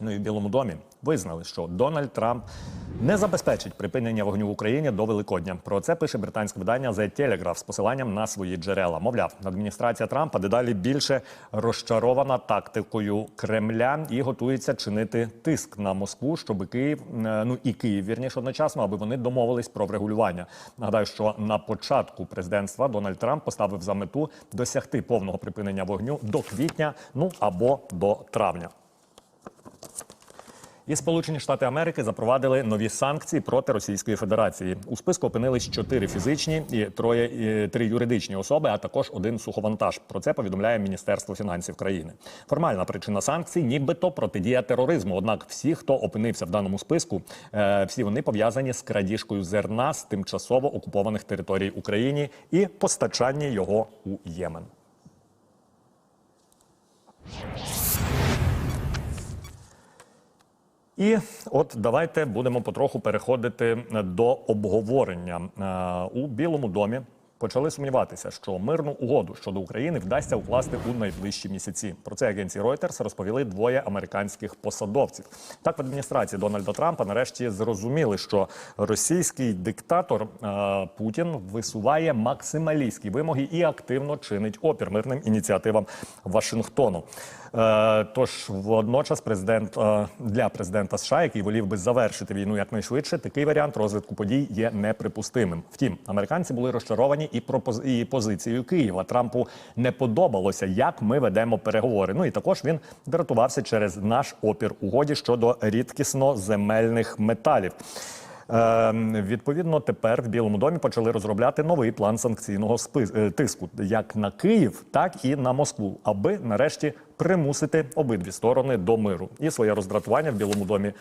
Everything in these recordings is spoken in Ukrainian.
Ну і в Білому домі визнали, що Дональд Трамп не забезпечить припинення вогню в Україні до Великодня. Про це пише британське видання The Telegraph з посиланням на свої джерела. Мовляв, адміністрація Трампа дедалі більше розчарована тактикою Кремля і готується чинити тиск на Москву, щоб Київ, е, ну і Київ вірніше одночасно, аби вони домовились про врегулювання. Нагадаю, що на початку президентства Дональд Трамп поставив за мету досягти повного припинення вогню до квітня, ну або до травня. І Сполучені Штати Америки запровадили нові санкції проти Російської Федерації. У списку опинились чотири фізичні і троє три юридичні особи, а також один суховантаж. Про це повідомляє Міністерство фінансів країни. Формальна причина санкцій, нібито протидія тероризму. Однак всі, хто опинився в даному списку, е, всі вони пов'язані з крадіжкою зерна з тимчасово окупованих територій України і постачанні його у Ємен. І от давайте будемо потроху переходити до обговорення Е, у Білому домі. Почали сумніватися, що мирну угоду щодо України вдасться укласти у найближчі місяці. Про це агенції Reuters розповіли двоє американських посадовців. Так в адміністрації Дональда Трампа нарешті зрозуміли, що російський диктатор е, Путін висуває максималістські вимоги і активно чинить опір мирним ініціативам Вашингтону. Е, Тож водночас президент е, для президента США, який волів би завершити війну якнайшвидше, такий варіант розвитку подій є неприпустимим. Втім, американці були розчаровані і пропоз... і позицію Києва. Трампу не подобалося, як ми ведемо переговори. Ну і також він дратувався через наш опір угоді щодо рідкісно земельних металів. Е, відповідно, тепер в Білому домі почали розробляти новий план санкційного спис... е, тиску як на Київ, так і на Москву, аби нарешті примусити обидві сторони до миру. І своє роздратування в Білому домі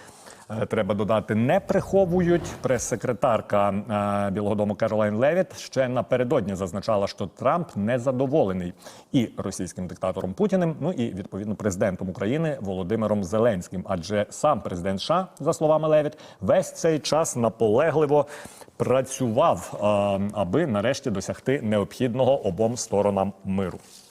е, треба додати, не приховують. Прес-секретарка е, Білого дому Каролайн Левіт ще напередодні зазначала, що Трамп не задоволений і російським диктатором Путіним, ну і відповідно президентом України Володимиром Зеленським. Адже сам президент США, за словами Левіт, весь цей час наполегливо працював, е, аби нарешті досягти необхідного обом сторонам миру.